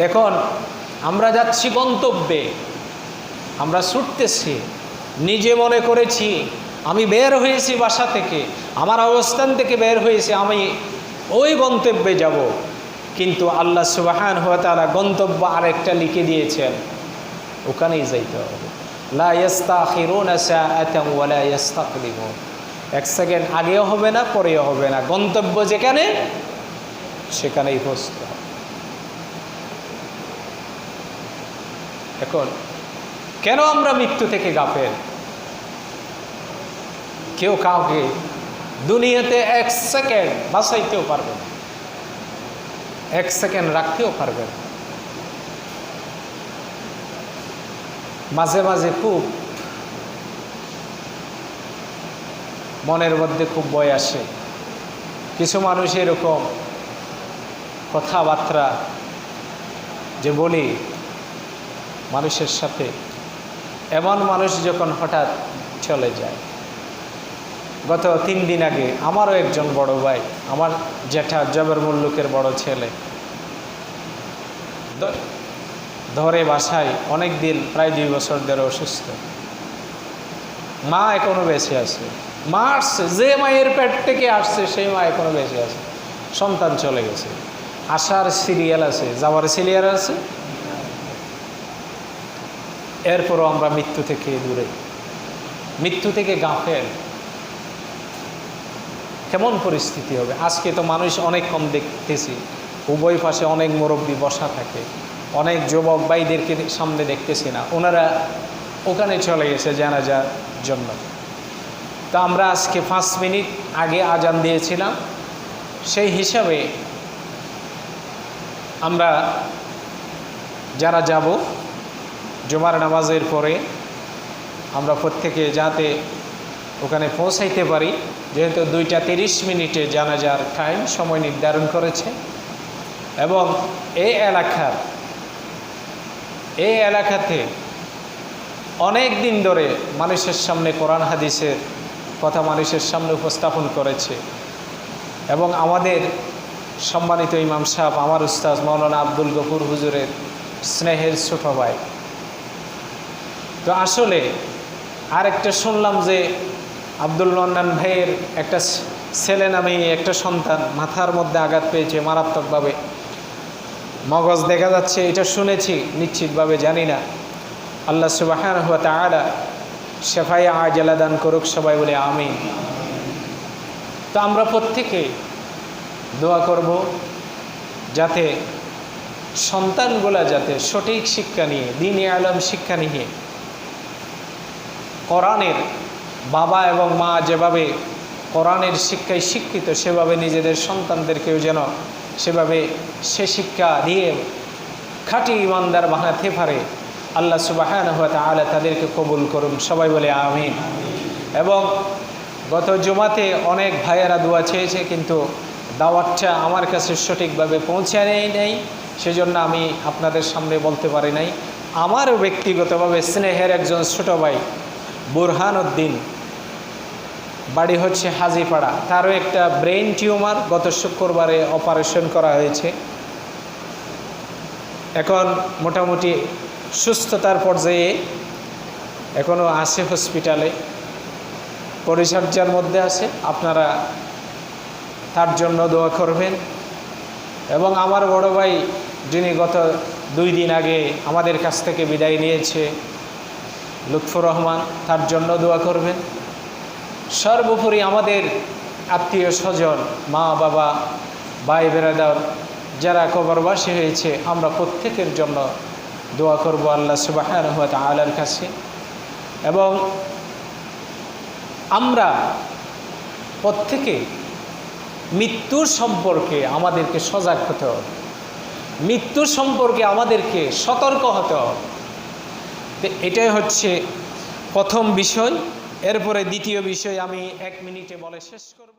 এখন আমরা যাচ্ছি গন্তব্যে। আমরা ছুটতেছি। নিজে মনে করেছি, আমি বের হয়েছি বাসা থেকে, আমার অবস্থান থেকে বের হয়েছি, আমি ওই গন্তব্যে যাব। কিন্তু আল্লাহ সুবাহান হওয়া তারা গন্তব্য আরেকটা লিখে দিয়েছেন। ওখানেই যাইতে হবে। এক সেকেন্ড আগেও হবে না, পরেও হবে না। গন্তব্য যেখানে, সেখানেই পৌঁছতে হবে এখন, কেন আমরা মৃত্যু থেকে গাফেল? কেউ কাউকে দুনিয়াতে এক সেকেন্ড বাঁচাইতেও পারবে এক সেকেন্ড রাখতেও পারবে মাঝে মাঝে খুব মনের মধ্যে খুব ভয় আসে। কিছু মানুষ এরকম কথাবার্তা যে বলি মানুষের সাথে। এমন মানুষ যখন হঠাৎ চলে যায়। গত তিন দিন আগে আমারও একজন বড় ভাই, আমার জ্যাঠা জবের মুল্লুকের বড় ছেলে। ধরে বাসায় অনেক দিন, প্রায় দুই বছর ধরে অসুস্থ। মা এখনও বেঁচে আছে। মা আসছে, যে মায়ের পেট থেকে আসছে, সেই মা এখনও বেঁচে আছে। সন্তান চলে গেছে। আসার সিরিয়াল আছে যাওয়ার সিরিয়াল আছে এরপরও আমরা মৃত্যু থেকে দূরে। মৃত্যু থেকে গাফেল। কেমন পরিস্থিতি হবে? আজকে তো মানুষ অনেক কম দেখতেছি। উভয় পাশে অনেক মুরব্বী বসা থাকে। অনেক যুবক ভাইদেরকে সামনে দেখতেছি না। ওনারা ওখানে চলে গেছে জানাজার জন্য। তো আমরা আজকে পাঁচ মিনিট আগে আজান দিয়েছিলাম। সেই হিসাবে আমরা যারা যাব জুমার নামাজের পরে আমরা প্রত্যেকে যাতে ওখানে পৌঁছাইতে পারি, যেহেতু দুইটা তিরিশ মিনিটে জানাজার টাইম সময় নির্ধারণ করেছে, এবং এই এলাকার, এই এলাকাতে অনেক দিন ধরে মানুষের সামনে কোরআন হাদিসের কথা মানুষের সামনে উপস্থাপন করেছে, এবং আমাদের সম্মানিত ইমাম সাহেব, আমার উস্তাজ মৌলানা আব্দুল গফুর হুজুরের স্নেহের ছোট ভাই। তো আসলে আরেকটা শুনলাম যে আব্দুল নন্দান ভাইয়ের একটা ছেলে নামে একটা সন্তান মাথার মধ্যে আঘাত পেয়েছে মারাত্মকভাবে। মগজ দেখা যাচ্ছে, এটা শুনেছি, নিশ্চিতভাবে জানি না। আল্লাহ সুবাহান সুবাহ তালা শেফাই আজলা দান করুক সবাই বলে আমি তো আমরা প্রত্যেকে দোয়া করব যাতে সন্তানগুলা যাতে সঠিক শিক্ষা নিয়ে, দিনী আলম শিক্ষা নিয়ে কোরআনের বাবা এবং মা যেভাবে কোরআনের শিক্ষায় শিক্ষিত, সেভাবে নিজেদের সন্তানদেরকেও যেন সেভাবে সে শিক্ষা দিয়ে খাঁটি ইমানদার বানাতে পারে, আল্লাহ সুবাহ আলা তাদেরকে কবুল করুন। সবাই বলে আমিন। এবং গত জুমাতে অনেক ভাইয়েরা দোয়া চেয়েছে, কিন্তু দাওয়াতটা আমার কাছে সঠিকভাবে পৌঁছায় নেই, সেজন্য আমি আপনাদের সামনে বলতে পারি নাই। আমারও ব্যক্তিগতভাবে স্নেহের একজন ছোটো ভাই বুরহান উদ্দিন বাড়ি হচ্ছে হাজিপাড়া। তারও একটা ব্রেন টিউমার গত শুক্রবারে অপারেশন করা হয়েছে। এখন মোটামুটি সুস্থতার পর্যায়ে এখনও আছে হসপিটালে। পরিচর্যার মধ্যে আছে। আপনারা তার জন্য দোয়া করবেন। এবং আমার বড় ভাই, যিনি গত দুই দিন আগে আমাদের কাছ থেকে বিদায় নিয়েছে লুৎফুর রহমান তার জন্য দোয়া করবেন। সর্বোপরি আমাদের আত্মীয় স্বজন, মা, বাবা, ভাই বেড়াদার যারা কবরবাসী হয়েছে, আমরা প্রত্যেকের জন্য দোয়া করব আল্লাহ সুবাহ আলার কাছে। এবং আমরা প্রত্যেকে মৃত্যুর সম্পর্কে আমাদেরকে সজাগ হতে হবে। মৃত্যুর সম্পর্কে আমাদেরকে সতর্ক হতে হবে। এটাই হচ্ছে প্রথম বিষয়। এরপরে দ্বিতীয় বিষয় আমি এক মিনিটে বলে শেষ করব।